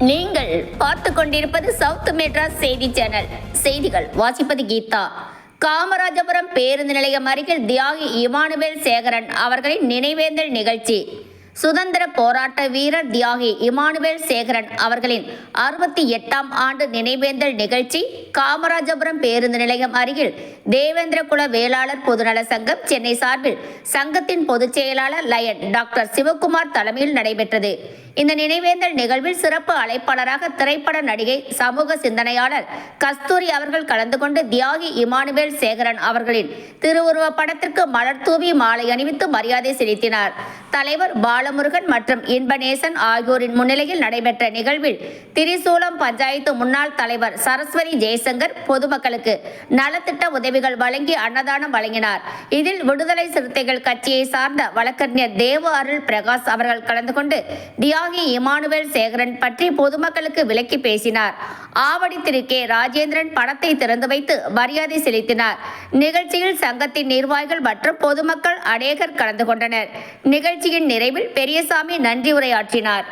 நீங்கள் பார்த்து கொண்டிருப்பது சவுத் மெட்ராஸ் செய்தி சேனல். செய்திகள் வாசிப்பது கீதா. காமராஜபுரம் பேருந்து நிலையம் அருகில் தியாகி இமானுவேல் சேகரன் அவர்களின் நினைவேந்தல் நிகழ்ச்சி. சுதந்திர போராட்ட வீரர் தியாகி இமானுவேல் சேகரன் அவர்களின் அறுபத்தி எட்டாம் ஆண்டு நினைவேந்தல் நிகழ்ச்சி காமராஜபுரம் பேருந்து நிலையம் அருகில் தேவேந்திர குல வேளாளர் பொதுநல சங்கம் சென்னை சார்பில் சங்கத்தின் பொதுச் செயலாளர் லயன் டாக்டர் சிவகுமார் தலைமையில் நடைபெற்றது. இந்த நினைவேந்தல் நிகழ்வில் சிறப்பு அழைப்பாளராக திரைப்பட நடிகை சமூக சிந்தனையாளர் கஸ்தூரி அவர்கள் கலந்து கொண்டு தியாகி இமானுவேல் சேகரன் அவர்களின் திருவுருவ படத்திற்கு மலர் தூவி மாலை அணிவித்து மரியாதை செலுத்தினார். தலைவர் பாலமுருகன் மற்றும் இன்பநேசன் ஆகியோரின் முன்னிலையில் நடைபெற்ற நிகழ்வில் திரிசூலம் பஞ்சாயத்து முன்னாள் தலைவர் சரஸ்வதி ஜெய்சங்கர் பொதுமக்களுக்கு நலத்திட்ட உதவிகள் வழங்கி அன்னதானம் வழங்கினார். இதில் விடுதலை சிறுத்தைகள் கட்சியை சார்ந்த வழக்கறிஞர் தேவ அருள் பிரகாஷ் அவர்கள் கலந்து கொண்டு தியாகி இமானுவேல் சேகரன் பற்றி பொதுமக்களுக்கு விளக்கி பேசினார். ஆவடி திரு கே ராஜேந்திரன் பணத்தை திறந்து வைத்து மரியாதை செலுத்தினார். நிகழ்ச்சியில் சங்கத்தின் நிர்வாகிகள் மற்றும் பொதுமக்கள் அநேகர் கலந்து கொண்டனர். நிகழ்ச்சியின் நிறைவில் பெரியசாமி நன்றி உரையாற்றினார்.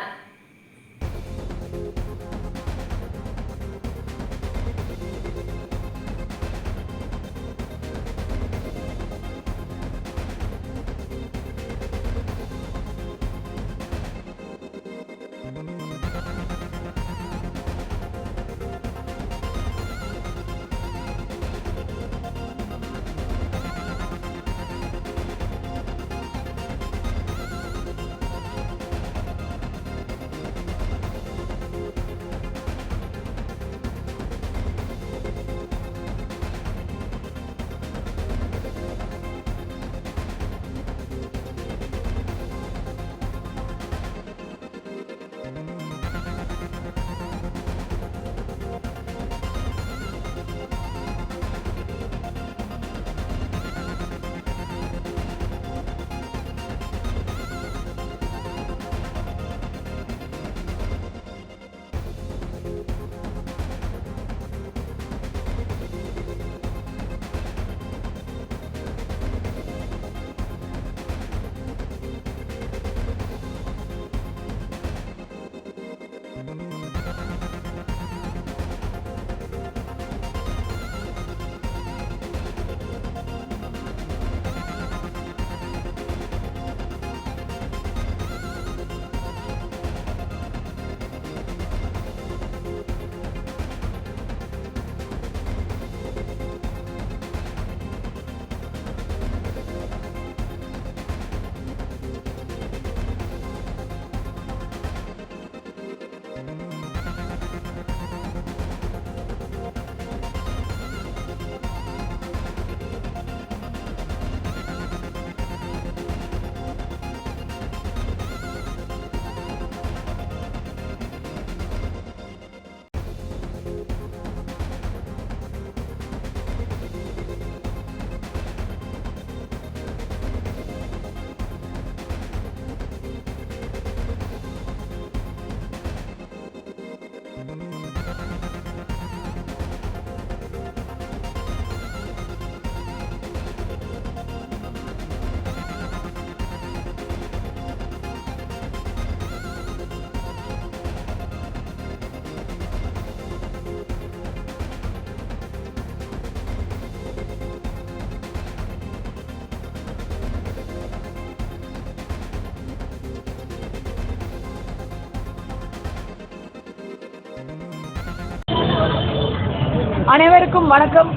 அனைவருக்கும் வணக்கம்.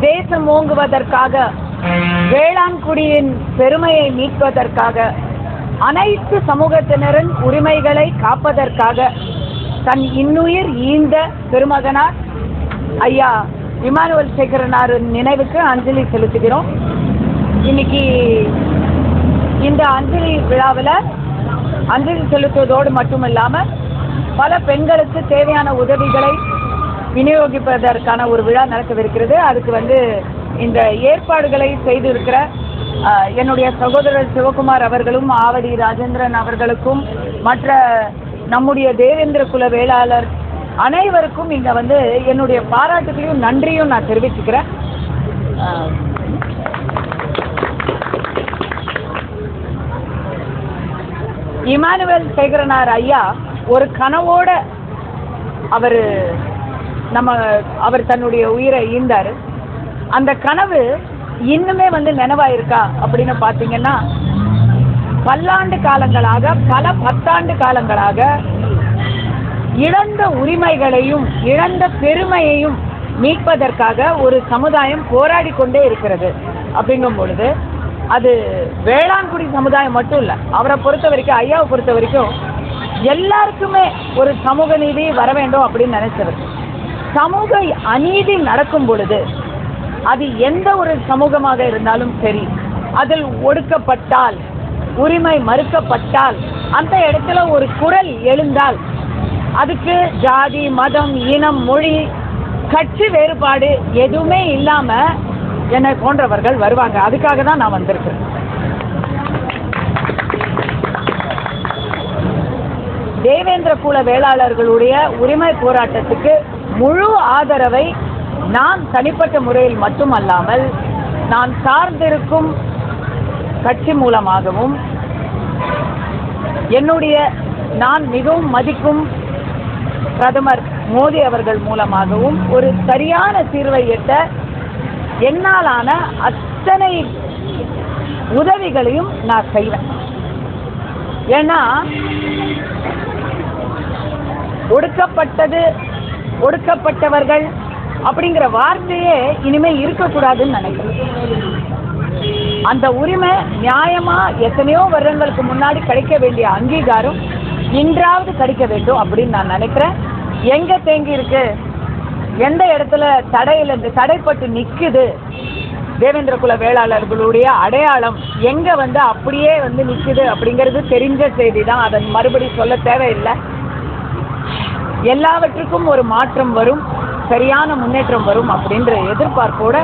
தேசம் ஓங்குவதற்காக வேளாண்குடியின் பெருமையை மீட்பதற்காக அனைத்து சமூகத்தினரின் உரிமைகளை காப்பதற்காக தன் இன்னுயிர் ஈந்த பெருமகனார் ஐயா இமானுவல் சேகரனாரின் நினைவுக்கு அஞ்சலி செலுத்துகிறோம். இன்னைக்கு இந்த அஞ்சலி விழாவில் அஞ்சலி செலுத்துவதோடு மட்டும் இல்லாமல் பல பெண்களுக்கு தேவையான உதவிகளை விநியோகிப்பதற்கான ஒரு விழா நடக்கவிருக்கிறது. அதுக்கு வந்து இந்த ஏற்பாடுகளை செய்திருக்கிற என்னுடைய சகோதரர் சிவகுமார் அவர்களும் ஆவடி ராஜேந்திரன் அவர்களுக்கும் மற்ற நம்முடைய தேவேந்திர குல வேளாளர் அனைவருக்கும் இங்கே வந்து என்னுடைய பாராட்டுகளையும் நன்றியும் நான் தெரிவிச்சுக்கிறேன். இமானுவேல் சேகரனார் ஐயா ஒரு கனவோட அவர் நம்ம அவர் தன்னுடைய உயிரை ஈந்தார். அந்த கனவு இன்னுமே வந்து நினைவாயிருக்கா அப்படின்னு பார்த்தீங்கன்னா பல்லாண்டு காலங்களாக பல பத்தாண்டு காலங்களாக இழந்த உரிமைகளையும் இழந்த பெருமையையும் மீட்பதற்காக ஒரு சமுதாயம் போராடி கொண்டே இருக்கிறது அப்படிங்கும் பொழுது அது வேளாண்குடி சமுதாயம் மட்டும் இல்லை அவரை பொறுத்த வரைக்கும் ஐயாவை பொறுத்த வரைக்கும் எல்லாருக்குமே ஒரு சமூக நீதி வர வேண்டும் அப்படின்னு நினைச்சவர் சமூக அநீதி நடக்கும் பொழுது அது எந்த ஒரு சமூகமாக இருந்தாலும் சரி அதில் ஒடுக்கப்பட்டால் உரிமை மறுக்கப்பட்டால் அந்த இடத்துல ஒரு குரல் எழுந்தால் அதுக்கு ஜாதி மதம் இனம் மொழி கட்சி வேறுபாடு எதுவுமே இல்லாம என்னை போன்றவர்கள் வருவாங்க. அதுக்காக தான் நான் வந்திருக்கேன் தேவேந்திர குல வேளாளர்களுடைய உரிமை போராட்டத்துக்கு முழு ஆதரவை நான் தனிப்பட்ட முறையில் மட்டுமல்லாமல் நான் சார்ந்திருக்கும் கட்சி மூலமாகவும் என்னுடைய நான் மிகவும் மதிக்கும் பிரதமர் மோடி அவர்கள் மூலமாகவும் ஒரு சரியான தீர்வை எட்ட என்னாலான அத்தனை உதவிகளையும் நான் செய்வேன். ஏன்னா ஒடுக்கப்பட்டது ஒடுக்கப்பட்டவர்கள் அப்படிங்கிற வார்த்தையே இனிமே இருக்கக்கூடாதுன்னு நினைக்கிறேன். அந்த உரிமை நியாயமா எத்தனையோ வருடங்களுக்கு முன்னாடி கிடைக்க வேண்டிய அங்கீகாரம் இன்றாவது கிடைக்க வேண்டும் அப்படின்னு நான் நினைக்கிறேன். எங்க தேங்கி இருக்கு? எந்த இடத்துல தடையில இந்த தடைப்பட்டு நிக்குது? தேவேந்திர குல வேளாளர்களுடைய அடையாளம் எங்க வந்து அப்படியே வந்து நிக்குது அப்படிங்கிறது தெரிஞ்ச செய்தி தான் அதை மறுபடி சொல்ல தேவையில்லை. எல்லாவற்றுக்கும் ஒரு மாற்றம் வரும் சரியான முன்னேற்றம் வரும் அப்படின்ற எதிர்பார்ப்போட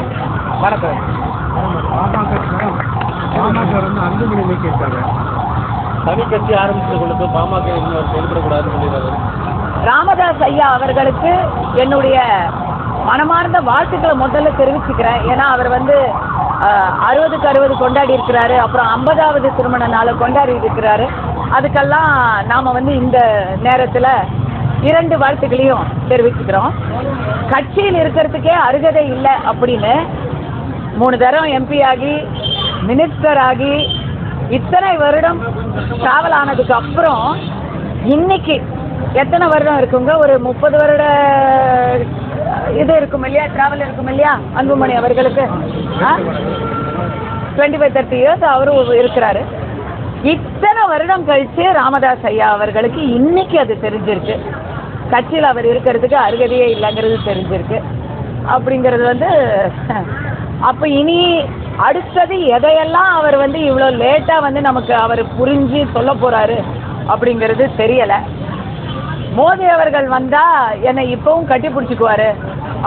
வணக்கம் பாமக வந்து அன்புமணி நீக்கிட்டாரு தனி கட்சி ஆரம்பிச்சவங்களுக்கு பாமக செயல்படக்கூடாதுன்னு ராமதாஸ் ஐயா அவர்களுக்கு என்னுடைய மனமார்ந்த வாழ்த்துக்களை முதல்ல தெரிவிச்சுக்கிறேன். ஏன்னா அவர் வந்து அறுபதுக்கு அறுபது கொண்டாடி இருக்கிறாரு. அப்புறம் ஐம்பதாவது திருமண நாளை கொண்டாடி இருக்கிறாரு. அதுக்கெல்லாம் நாம் வந்து இந்த நேரத்தில் இரண்டு வாழ்த்துக்களையும் தெரிவிச்சுக்கிறோம். கட்சியில் இருக்கிறதுக்கே அருகதை இல்லை அப்படின்னு மூணு தரம் எம்பி ஆகி மினிஸ்டர் ஆகி இத்தனை வருடம் டிராவல் ஆனதுக்கு அப்புறம் இன்னைக்கு எத்தனை வருடம் இருக்குங்க? ஒரு முப்பது வருட இது இருக்கும் இல்லையா? டிராவல் இருக்கும் இல்லையா? அன்புமணி அவர்களுக்கு. டுவெண்ட்டி ஃபைவ் தேர்ட்டி இயர்ஸ் அவரும் இருக்கிறாரு. இத்தனை வருடம் கழிச்சு ராமதாஸ் ஐயா அவர்களுக்கு இன்னைக்கு அது தெரிஞ்சிருக்கு. கட்சியில் அவர் இருக்கிறதுக்கு அருகதையே இல்லைங்கிறது தெரிஞ்சிருக்கு. அப்படிங்கிறது வந்து அப்போ இனி அடுத்தது எதையெல்லாம் அவர் வந்து இவ்வளோ லேட்டாக வந்து நமக்கு அவர் புரிஞ்சு சொல்ல போகிறாரு அப்படிங்கிறது தெரியலை. மோடி அவர்கள் வந்தால் என்னை இப்பவும் கட்டி பிடிச்சிக்குவார்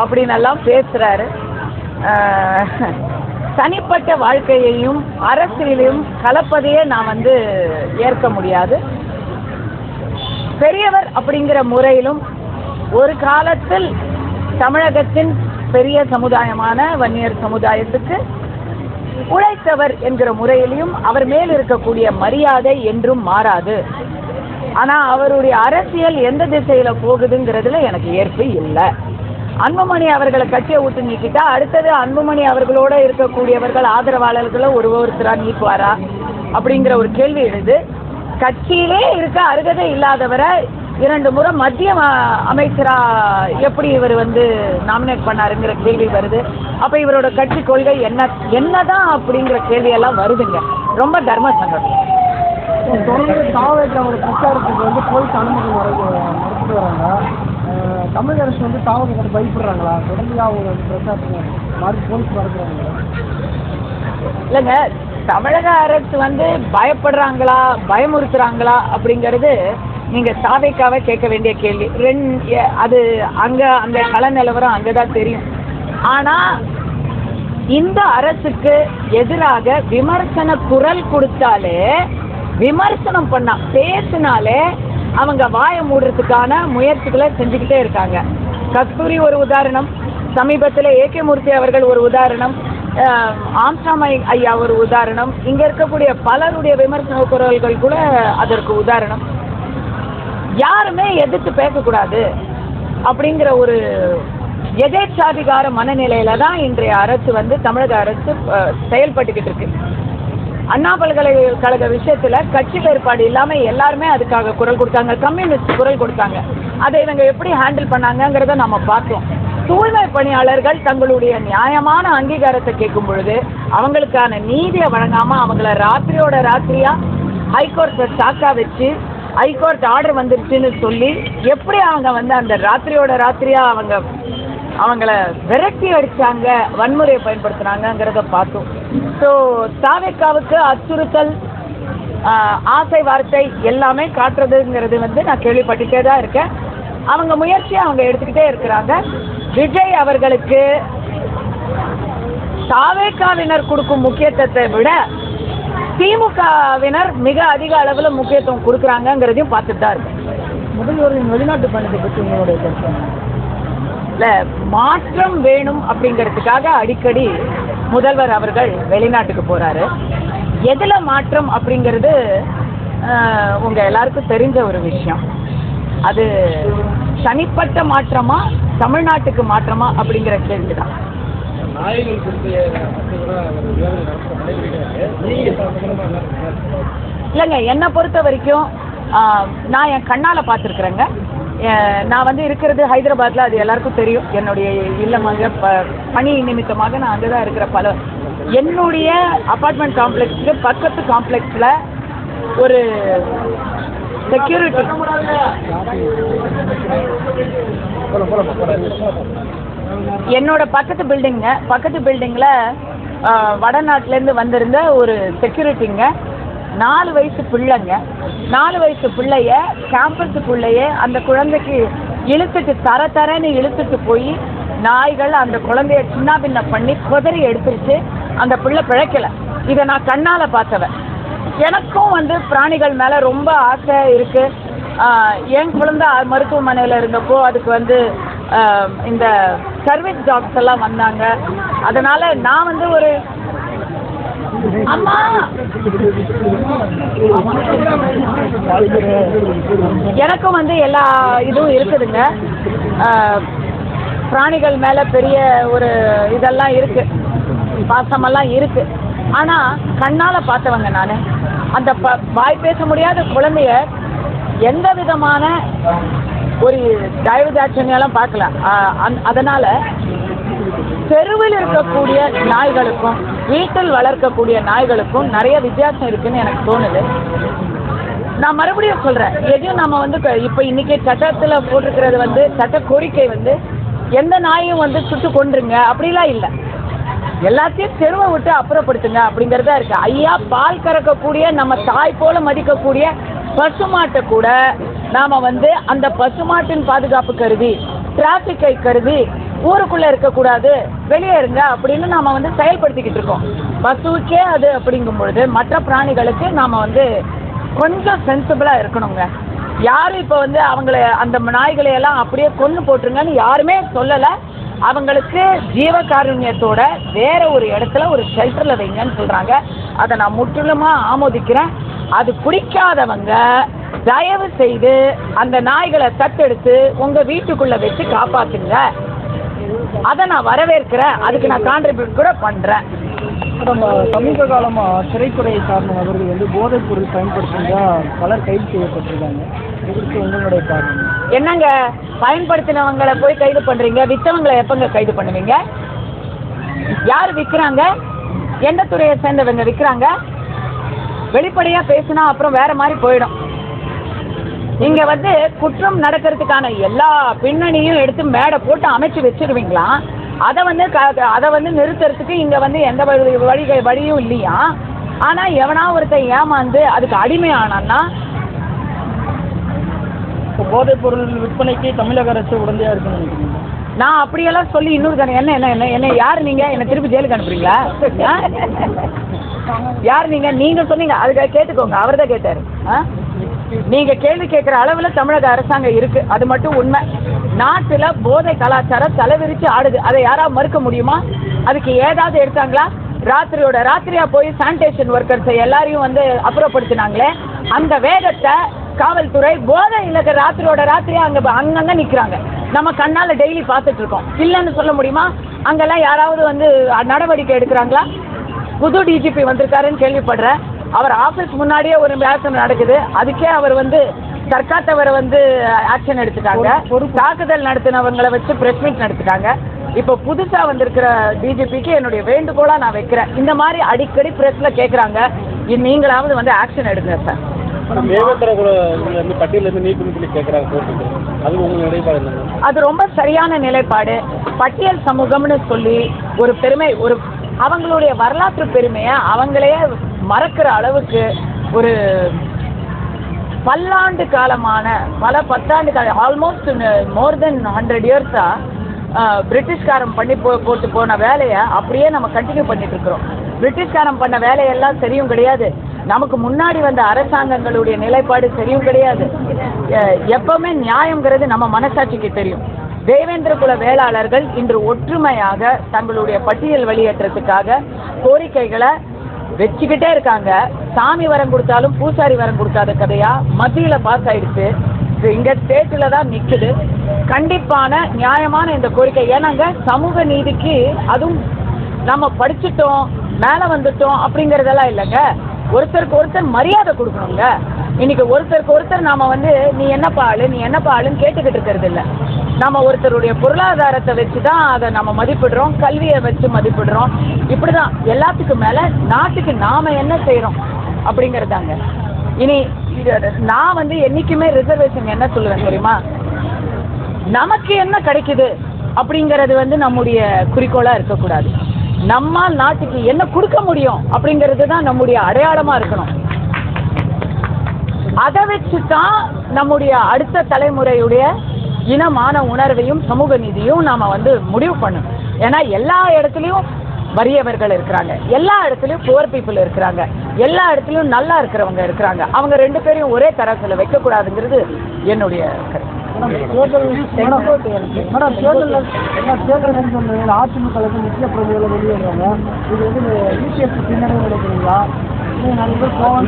அப்படின்னு எல்லாம் பேசுகிறாரு தனிப்பட்ட வாழ்க்கையையும் அரசியலையும் கலப்பதையே நான் வந்து ஏற்க முடியாது. பெரியவர் அப்படிங்கிற முறையிலும் ஒரு காலத்தில் தமிழகத்தின் பெரிய சமுதாயமான வன்னியர் சமுதாயத்துக்கு உழைத்தவர் என்கிற முறையிலையும் அவர் மேல் இருக்கக்கூடிய மரியாதை என்றும் மாறாது. ஆனா அவருடைய அரசியல் எந்த திசையில போகுதுங்கிறதுல எனக்கு ஏற்பு இல்லை. அன்புமணி அவர்களை கட்சியை விட்டு நீக்கிட்டா அடுத்தது அன்புமணி அவர்களோட இருக்கக்கூடியவர்கள் ஆதரவாளர்களை ஒரு ஒருத்தரா நீக்குவாரா அப்படிங்கிற ஒரு கேள்வி எழுது. கட்சியிலே இருக்க அருகதை இல்லாதவரை இரண்டு முறை மத்திய ம- அமைச்சரா எப்படி இவர் வந்து நாமினேட் பண்ணாருங்கிற கேள்வி வருது. அப்ப இவரோட கட்சி கொள்கை என்ன என்னதான் அப்படிங்கிற கேள்வி எல்லாம் வருதுங்க. ரொம்ப தர்ம சங்கடம் தொடர்ந்து தாவகத்தோட பிரச்சாரத்துக்கு வந்து போலீஸ் அனுமதி வர மறுத்துட்டு வராங்க. தமிழக அரசு வந்து தாவகத்தை பயப்படுறாங்களா? தொடர்ந்து அவங்க பிரச்சாரத்துக்கு மறு போலீஸ் வரக்குறாங்க இல்லைங்க தமிழக அரசு வந்து பயப்படுறாங்களா பயமுறுத்துறாங்களா அப்படிங்கிறது நீங்க சாவைக்காக கேட்க வேண்டிய கேள்வி. ரெண் அது அங்க அந்த கள நிலவரம் அங்கதான் தெரியும். ஆனா இந்த அரசுக்கு எதிராக விமர்சன குரல் கொடுத்தாலே விமர்சனம் பண்ணா பேசினாலே அவங்க வாயை மூடுறதுக்கான முயற்சிகளை செஞ்சுக்கிட்டே இருக்காங்க. கஸ்தூரி ஒரு உதாரணம் சமீபத்தில் ஏகே மூர்த்தி அவர்கள் ஒரு உதாரணம் ஆம்சாம் ஐயா ஒரு உதாரணம். இங்க இருக்கக்கூடிய பலருடைய விமர்சன குரல்கள் கூட அதற்கு உதாரணம். யாருமே எதிர்த்து பேசக்கூடாது அப்படிங்கிற ஒரு எதேச்சாதிகார மனநிலையில தான் இன்றைய அரசு வந்து தமிழக அரசு செயல்பட்டுக்கிட்டு இருக்கு. அண்ணா பல்கலைக்கழக விஷயத்துல கட்சி வேறுபாடு இல்லாம எல்லாருமே அதுக்காக குரல் கொடுத்தாங்க. கம்யூனிஸ்ட் குரல் கொடுத்தாங்க. அதை இவங்க எப்படி ஹேண்டில் பண்ணாங்கங்கிறத நம்ம பார்த்தோம் தூய்மை பணியாளர்கள் தங்களுடைய நியாயமான அங்கீகாரத்தை கேட்கும் பொழுது அவங்களுக்கான நீதியை வழங்காம அவங்கள ராத்திரியோட ராத்திரியா ஹைகோர்ட்டை சாக்கா வச்சு ஹைகோர்ட் ஆர்டர் வந்துருச்சுன்னு சொல்லி எப்படி அவங்க வந்து அந்த ராத்திரியோட ராத்திரியா அவங்க அவங்கள விரட்டி அடிச்சாங்க வன்முறையை பயன்படுத்துனாங்கங்கிறத பார்த்தோம். ஸோ தாவேக்காவுக்கு அச்சுறுத்தல் ஆசை வார்த்தை எல்லாமே காட்டுறதுங்கிறது வந்து நான் கேள்விப்பட்டுட்டே தான் இருக்கேன். அவங்க முயற்சியை அவங்க எடுத்துக்கிட்டே இருக்கிறாங்க. விஜய் அவர்களுக்கு தாவேக்காவினர் கொடுக்கும் முக்கியத்துவத்தை விட திமுகவினர் மிக அதிக அளவில் முக்கியத்துவம் கொடுக்குறாங்கங்கிறதையும் பார்த்துட்டு தான் இருக்கேன் முதல்வரின் வெளிநாட்டு பயணத்தை பற்றி உங்களுடைய கருத்து இல்லை மாற்றம் வேணும் அப்படிங்கிறதுக்காக அடிக்கடி முதல்வர் அவர்கள் வெளிநாட்டுக்கு போகிறாரு எதில் மாற்றம் அப்படிங்கிறது ஆஹ், உங்க எல்லாருக்கும் தெரிஞ்ச ஒரு விஷயம். அது தனிப்பட்ட மாற்றமா தமிழ்நாட்டுக்கு மாற்றமா அப்படிங்கிற கேள்வி தான் நாய்கள் குறித்து கூட அவர் விவாதம் நடத்த நடைபெறுகிறாரு நீங்க சம்பந்தமா என்ன நினைக்கிறீங்க? இல்லைங்க என்னை பொறுத்த வரைக்கும் நான் என் கண்ணால் பார்த்துருக்குறேங்க. நான் வந்து இருக்கிறது ஹைதராபாத்தில் அது எல்லாருக்கும் தெரியும். என்னுடைய இல்லமாக ப பணி நிமித்தமாக நான் அங்கே தான் இருக்கிற பல என்னுடைய அப்பார்ட்மெண்ட் காம்ப்ளெக்ஸுக்கு பக்கத்து காம்ப்ளெக்ஸில் ஒரு செக்யூரிட்டி என்னோட பக்கத்து பில்டிங்க பக்கத்து பில்டிங்கில் வடநாட்டிலேருந்து வந்திருந்த ஒரு செக்யூரிட்டிங்க நாலு வயசு பிள்ளைங்க. நாலு வயசு பிள்ளைய கேம்பஸுக்குள்ளேயே அந்த குழந்தைக்கு இழுத்துட்டு தர தரன்னு இழுத்துட்டு போய் நாய்கள் அந்த குழந்தைய சின்ன பின்ன பண்ணி குதறி எடுத்துருச்சு. அந்த பிள்ளை பிழைக்கல. இதை நான் கண்ணால் பார்த்தவன். எனக்கும் வந்து பிராணிகள் மேலே ரொம்ப ஆசை இருக்கு. என் குழந்தை மருத்துவமனையில் இருந்தப்போ அதுக்கு வந்து இந்த சர்வீஸ் டாக்ஸ் எல்லாம் வந்தாங்க. அதனால நான் வந்து ஒரு அம்மா! எனக்கும் வந்து எல்லா இதுவும் இருக்குதுங்க. பிராணிகள் மேலே பெரிய ஒரு இதெல்லாம் இருக்கு. பாசமெல்லாம் இருக்கு. ஆனால் கண்ணால் பார்த்தவங்க நான். அந்த ப வாய் பேச முடியாத குழந்தைய எந்த விதமான ஒரு தயவு தாட்சணியெல்லாம் பார்க்கல அதனால தெருவில் இருக்கக்கூடிய நாய்களுக்கும் வீட்டில் வளர்க்கக்கூடிய நாய்களுக்கும் நிறைய வித்தியாசம் இருக்குன்னு எனக்கு தோணுது. நான் மறுபடியும் சொல்றேன் எதையும் நம்ம வந்து இப்போ இப்ப இன்னைக்கு சட்டத்தில் போட்டிருக்கிறது வந்து சட்ட கோரிக்கை வந்து எந்த நாயும் வந்து சுட்டு கொண்டுருங்க அப்படிலாம் இல்லை. எல்லாத்தையும் தெருவை விட்டு அப்புறப்படுத்துங்க அப்படிங்கறதா இருக்கு. ஐயா பால் கறக்கக்கூடிய நம்ம தாய் போல மதிக்கக்கூடிய பசுமாட்டை கூட நாம வந்து அந்த பசுமாட்டின் பாதுகாப்பு கருதி டிராஃபிக்கை கருதி ஊருக்குள்ள இருக்கக்கூடாது வெளியே இருங்க அப்படின்னு நாம வந்து செயல்படுத்திக்கிட்டு இருக்கோம். பசுவுக்கே அது அப்படிங்கும் பொழுது மற்ற பிராணிகளுக்கு நாம வந்து கொஞ்சம் சென்சிபிளா இருக்கணுங்க. யாரும் இப்போ வந்து அவங்கள அந்த நாய்களை எல்லாம் அப்படியே கொன்று போட்டுருங்கன்னு யாருமே சொல்லலை. அவங்களுக்கு ஜீவகாருண்யத்தோட வேற ஒரு இடத்துல ஒரு ஷெல்டர்ல வைங்கன்னு சொல்றாங்க. அதை நான் முற்றிலுமா ஆமோதிக்கிறேன். அது பிடிக்காதவங்க தயவு செய்து அந்த நாய்களை தத்தெடுத்து உங்க வீட்டுக்குள்ள வச்சு காப்பாத்துங்க. அதை நான் வரவேற்கிறேன். அதுக்கு நான் கான்ட்ரிபியூட் கூட பண்றேன். நம்ம சமீப காலமா திரைத்துறையை சார்ந்த நபர்கள் வந்து போதைப் பொருள் பயன்படுத்துறதா பலர் கைது செய்யப்பட்டிருக்காங்க. உங்களுடைய காரணம்? என்னங்க? பயன்படுத்தினவங்களை போய் கைது பண்றீங்க? வித்தவங்களை எப்பங்க கைது பண்ணுவீங்க? யார் விற்கிறாங்க எந்த துறையை சேர்ந்தவங்க விற்கிறாங்க வெளிப்படையா பேசினா அப்புறம் வேற மாதிரி போயிடும். இங்க வந்து குற்றம் நடக்கிறதுக்கான எல்லா பின்னணியும் எடுத்து மேடை போட்டு அமைச்சு வச்சிருவீங்களா? அதை வந்து க- அதை வந்து நிறுத்துறதுக்கு இங்க வந்து எந்த வழி வழி வழியும் இல்லையா? ஆனா எவனா ஒருத்தன் ஏமாந்து அதுக்கு அடிமை ஆனான்னா போதைப் பொருள் விற்பனைக்கு தமிழக அரசு உடந்தையா இருக்குன்னு நினைக்கிறீங்க. நான் அப்படியெல்லாம் சொல்லி இன்னொரு தானே என்ன என்ன என்ன என்ன யார் நீங்க? என்ன திருப்பி ஜெயிலுக்கு அனுப்புறீங்களா? யார் நீங்க? நீங்க சொன்னீங்க. அதுக்கு கேட்டுக்கோங்க. அவர் தான் கேட்டாரு. ஆ? நீங்க கேள்வி கேட்குற அளவுல தமிழக அரசாங்கம் இருக்கு. அது மட்டும் உண்மை. நாட்டுல போதை கலாச்சாரம் தலைவிரிச்சு ஆடுது. அதை யாராவது மறுக்க முடியுமா? அதுக்கு ஏதாவது எடுத்தாங்களா? ராத்திரியோட ராத்திரியா போய் சானிடேஷன் ஒர்க்கர்ஸை எல்லாரையும் வந்து அப்புறப்படுத்தினாங்களே. அந்த வேகத்தை காவல்துறை போதை இல்லக்க ராத்திரியோட ராத்திரியா அங்க அங்கங்க நிக்கிறாங்க. நம்ம கண்ணால டெய்லி பார்த்துட்டு இருக்கோம். இல்லைன்னு சொல்ல முடியுமா? அங்கெல்லாம் யாராவது வந்து நடவடிக்கை எடுக்கிறாங்களா? புது டிஜிபி வந்திருக்காருன்னு கேள்விப்படுறேன். அவர் ஆபீஸ் முன்னாடியே ஒரு வியாசம் நடக்குது. அதுக்கே அவர் வந்து தற்காத்தவரை வந்து ஆக்ஷன் எடுத்துட்டாங்க. ஒரு தாக்குதல் நடத்தினவங்களை வச்சு பிரஸ் மீட் நடத்திட்டாங்க. இப்போ புதுசா வந்திருக்கிற டிஜிபிக்கு என்னுடைய வேண்டுகோளா நான் வைக்கிறேன். இந்த மாதிரி அடிக்கடி பிரஸ்ல கேக்குறாங்க. இ- நீங்களாவது வந்து ஆக்ஷன் எடுங்க சார் கேட்குறாங்க அது ரொம்ப சரியான நிலைப்பாடு. பட்டியல் சமூகம்னு சொல்லி ஒரு பெருமை ஒரு அவங்களுடைய வரலாற்று பெருமையை அவங்களே மறக்கிற அளவுக்கு ஒரு பல்லாண்டு காலமான பல பத்தாண்டு காலம் ஆல்மோஸ்ட் மோர் தென் ஹண்ட்ரட் இயர்ஸாக பிரிட்டிஷ்காரன் பண்ணி போ போட்டு போன வேலையை அப்படியே நம்ம கண்டினியூ பண்ணிட்டு இருக்கிறோம். பிரிட்டிஷ்காரன் பண்ண வேலையெல்லாம் சரியும் கிடையாது. நமக்கு முன்னாடி வந்த அரசாங்கங்களுடைய நிலைப்பாடு சரியும் கிடையாது. எப்பவுமே நியாயங்கிறது நம்ம மனசாட்சிக்கு தெரியும். தேவேந்திர குல வேளாளர்கள் இன்று ஒற்றுமையாக தங்களுடைய பட்டியல் வெளியேற்றத்துக்காக கோரிக்கைகளை வச்சுக்கிட்டே இருக்காங்க. சாமி வரம் கொடுத்தாலும் பூசாரி வரம் கொடுக்காத கதையா மத்தியில பாஸ் ஆயிடுச்சு. இங்க ஸ்டேட்ல தான் நிக்குது. கண்டிப்பான நியாயமான இந்த கோரிக்கை. ஏன்னாங்க சமூக நீதிக்கு அதுவும் நம்ம படிச்சுட்டோம் மேல வந்துட்டோம் அப்படிங்கறதெல்லாம் இல்லைங்க. ஒருத்தருக்கு ஒருத்தர் மரியாதை கொடுக்கணுங்க இன்னைக்கு ஒருத்தருக்கு ஒருத்தர் நாம வந்து நீ என்னப்பா ஆளு? நீ என்னப்பா ஆளுன்னு கேட்டுக்கிட்டு இருக்கிறது இல்லை. நம்ம ஒருத்தருடைய பொருளாதாரத்தை வச்சு தான் அதை நம்ம மதிப்பிடுறோம் கல்வியை வச்சு மதிப்பிடுறோம். இப்படிதான் எல்லாத்துக்கும் மேல நாட்டுக்கு நாம என்ன செய்றோம் அப்படிங்கறதாங்க. இனி இது நான் வந்து என்னைக்குமே ரிசர்வேஷன் என்ன சொல்லுவேன் தெரியுமா? நமக்கு என்ன கிடைக்குது அப்படிங்கிறது வந்து நம்முடைய குறிக்கோளா இருக்கக்கூடாது. நம்மால் நாட்டுக்கு என்ன கொடுக்க முடியும் அப்படிங்கிறது தான் நம்முடைய அடையாளமா இருக்கணும். அதை வச்சு தான் நம்முடைய அடுத்த தலைமுறையுடைய இனமான உணர்வையும் சமூக நீதியும் நாம வந்து முடிவு பண்ணணும். ஏன்னா எல்லா இடத்துலையும் வறியவர்கள் இருக்கிறாங்க. எல்லா இடத்துலையும் புவர் பீப்புள் இருக்கிறாங்க. எல்லா இடத்துலையும் நல்லா இருக்கிறவங்க இருக்கிறாங்க. அவங்க ரெண்டு பேரையும் ஒரே தரத்தில் வைக்கக்கூடாதுங்கிறது என்னுடைய கருத்து. மேடம் தேர்தல் என்ன தேர்தல் சொன்னீங்க அதிமுக முக்கிய பிரமுகர்கள் வெளியேறாங்க இது வந்து யூபிஎஸ் பின்னணி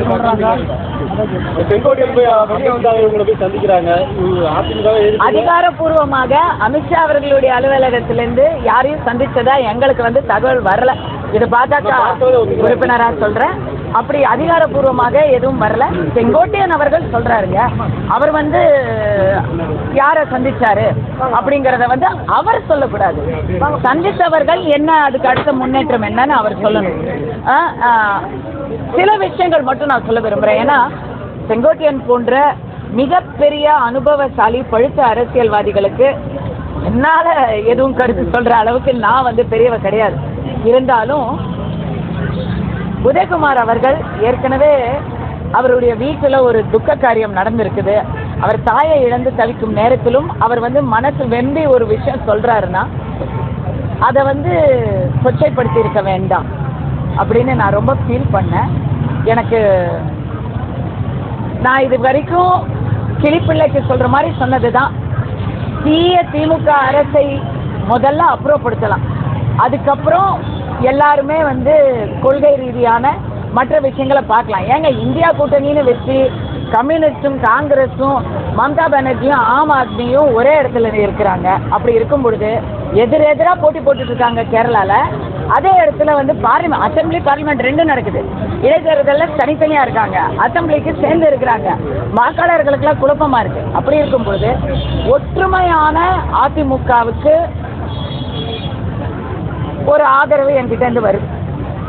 சொல்றாங்க எதிர்த்து அதிகாரப்பூர்வமாக அமித்ஷா அவர்களுடைய அலுவலகத்திலிருந்து யாரையும் சந்திச்சதா எங்களுக்கு வந்து தகவல் வரல. இது பாஜக உறுப்பினரா சொல்றேன். அப்படி அதிகாரப்பூர்வமாக எதுவும் வரல. செங்கோட்டையன் அவர்கள் சொல்றாருங்க அவர் வந்து யாரை சந்திச்சாரு அப்படிங்கறத வந்து அவர் சொல்லக்கூடாது. சந்தித்தவர்கள் என்ன அதுக்கு அடுத்த முன்னேற்றம் என்னன்னு அவர் சொல்லணும். ஆ, ஆ, சில விஷயங்கள் மட்டும் நான் சொல்ல விரும்புறேன். ஏன்னா செங்கோட்டையன் போன்ற மிகப்பெரிய அனுபவசாலி பழுத்த அரசியல்வாதிகளுக்கு என்னால எதுவும் கருத்து சொல்ற அளவுக்கு நான் வந்து பெரியவ கிடையாது. இருந்தாலும் உதயகுமார் அவர்கள் ஏற்கனவே அவருடைய வீட்டில் ஒரு துக்க காரியம் நடந்திருக்குது. அவர் தாயை இழந்து தவிக்கும் நேரத்திலும் அவர் வந்து மனசு வெம்பி ஒரு விஷயம் சொல்கிறாருன்னா அதை வந்து கொச்சைப்படுத்தி இருக்க வேண்டாம் அப்படின்னு நான் ரொம்ப ஃபீல் பண்ணேன். எனக்கு நான் இது வரைக்கும் கிளிப்பிள்ளைக்கு சொல்கிற மாதிரி சொன்னது தான் தீய திமுக அரசை முதல்ல அப்புறப்படுத்தலாம். அதுக்கப்புறம் எல்லாருமே வந்து கொள்கை ரீதியான மற்ற விஷயங்களை பார்க்கலாம். ஏங்க இந்தியா கூட்டணின்னு வச்சு கம்யூனிஸ்டும் காங்கிரஸும் மம்தா பானர்ஜியும் ஆம் ஆத்மியும் ஒரே இடத்துல இருக்கிறாங்க. அப்படி இருக்கும் பொழுது எதிரெதிராக போட்டி போட்டுட்டு இருக்காங்க கேரளாவில் அதே இடத்துல வந்து பார்லிமெண்ட் அசெம்பிளி பார்லிமெண்ட் ரெண்டும் நடக்குது. இடைத்தேர்தலில் தனித்தனியாக இருக்காங்க. அசம்பிளிக்கு சேர்ந்து இருக்கிறாங்க. வாக்காளர்களுக்கெல்லாம் குழப்பமாக இருக்குது அப்படி இருக்கும் பொழுது ஒற்றுமையான அதிமுகவுக்கு ஒரு ஆதரவு என்கிட்ட இருந்து வருது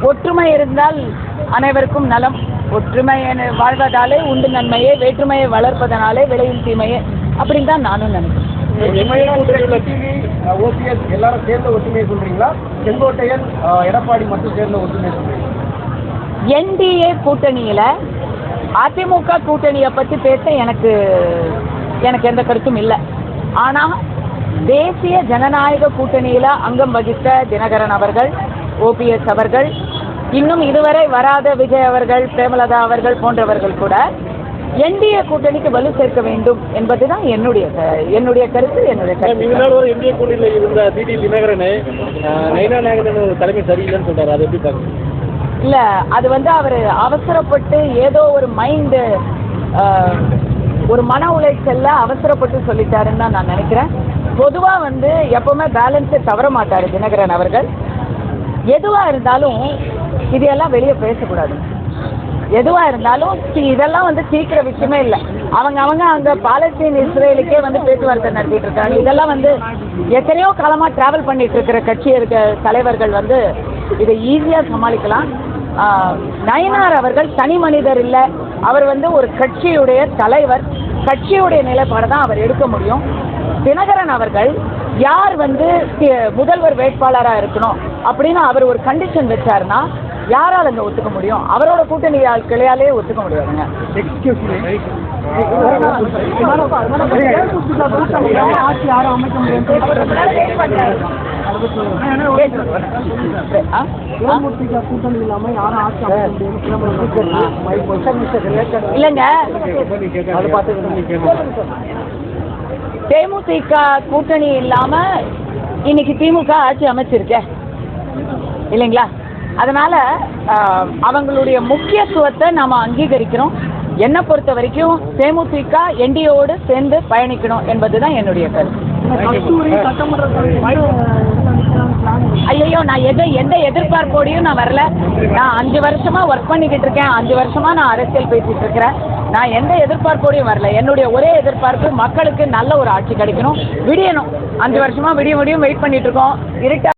ஒற்றுமை இருந்தால் அனைவருக்கும் நலம். ஒற்றுமை வாழ்வதாலே உண்டு நன்மையே வேற்றுமையை வளர்ப்பதனாலே விளையும் தீமையே அப்படின்னு தான் நானும் நினைக்கிறேன். ஓபிஎஸ் எல்லாரும் சேர்ந்த ஒற்றுமையை சொல்றீங்களா? செங்கோட்டையன் எடப்பாடி மட்டும் சேர்ந்த ஒற்றுமையை சொல்றீங்களா? என்டிஏ கூட்டணியில அதிமுக கூட்டணியை பத்தி பேச எனக்கு எனக்கு எந்த கருத்தும் இல்லை. ஆனா தேசிய ஜனநாயக கூட்டணியில அங்கம் வகித்த தினகரன் அவர்கள் ஓபிஎஸ் அவர்கள் இன்னும் இதுவரை வராத விஜய் அவர்கள் பிரேமலதா அவர்கள் போன்றவர்கள் கூட என்டிஏ கூட்டணிக்கு வலு சேர்க்க வேண்டும் என்பதுதான் என்னுடைய என்னுடைய கருத்து என்னுடைய கருத்து. நாள் ஒரு கூட்டணியில் இருந்த டிடி தினகரனை நயினா நாயகன் தலைமை சரியில்லைன்னு சொல்றாரு. அதை எப்படி பார்க்குறீங்க இல்ல அது வந்து அவர் அவசரப்பட்டு ஏதோ ஒரு மைண்டு ஒரு மன உளைச்சல்ல அவசரப்பட்டு சொல்லிட்டாருன்னு தான் நான் நினைக்கிறேன். பொதுவாக வந்து எப்பவுமே பேலன்ஸை தவற மாட்டார் தினகரன் அவர்கள். எதுவாக இருந்தாலும் இதையெல்லாம் வெளியே பேசக்கூடாது. எதுவாக இருந்தாலும் இதெல்லாம் வந்து சீக்கிர விஷயமே இல்லை. அவங்க அவங்க அந்த பாலஸ்தீன் இஸ்ரேலுக்கே வந்து பேச்சுவார்த்தை நடத்திட்டு இருக்காங்க. இதெல்லாம் வந்து எத்தனையோ காலமாக டிராவல் பண்ணிட்டு இருக்கிற கட்சி இருக்க தலைவர்கள் வந்து இதை ஈஸியாக சமாளிக்கலாம். நயனார் அவர்கள் தனி மனிதர் இல்லை. அவர் வந்து ஒரு கட்சியுடைய தலைவர். கட்சியுடைய நிலைப்பாடு தான் அவர் எடுக்க முடியும். தினகரன் அவர்கள் யார் வந்து முதல்வர் வேட்பாளராக இருக்கணும் அப்படின்னு அவர் ஒரு கண்டிஷன் வச்சாருன்னா யாரால் அங்கே ஒத்துக்க முடியும் அவரோட கூட்டணி கிளையாலே ஒத்துக்க முடியாதுங்க இல்லைங்க தேமுதிக கூட்டணி இல்லாம இன்னைக்கு திமுக ஆட்சி அமைச்சிருக்க. இல்லைங்களா? அதனால அவங்களுடைய முக்கியத்துவத்தை நாம அங்கீகரிக்கிறோம். என்னை பொறுத்த வரைக்கும் தேமுதிக என்டிஓடு சேர்ந்து பயணிக்கணும் என்பதுதான் என்னுடைய கருத்து. ஐயோ நான் எதை எந்த எதிர்பார்ப்போடையும் நான் வரல. நான் அஞ்சு வருஷமா ஒர்க் பண்ணிக்கிட்டு இருக்கேன். அஞ்சு வருஷமா நான் அரசியல் பேசிட்டு இருக்கிறேன். நான் எந்த எதிர்பார்ப்போடையும் வரல. என்னுடைய ஒரே எதிர்பார்ப்பு மக்களுக்கு நல்ல ஒரு ஆட்சி கிடைக்கணும். விடியணும். அஞ்சு வருஷமா விடிய முடியும் வெயிட் பண்ணிட்டு இருக்கோம். இருட்டா